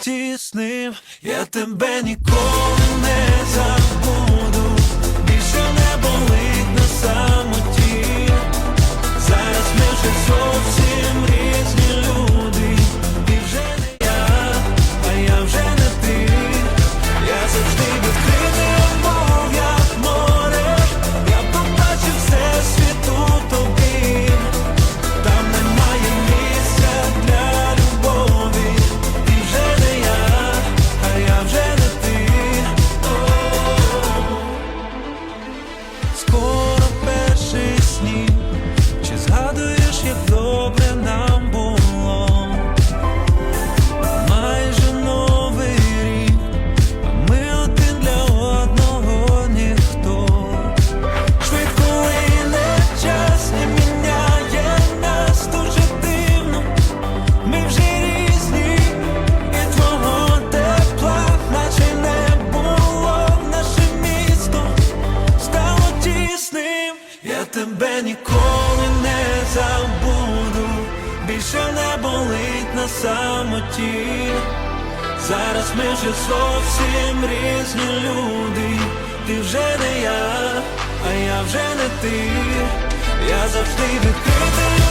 Тісним, я тебе ніколи не забуду, більше не болить. тебе ніколи не забуду, більше не болить на самоті. Зараз ми вже зовсім різні люди. Ти вже не я, а я вже не ти. Я завжди відкритий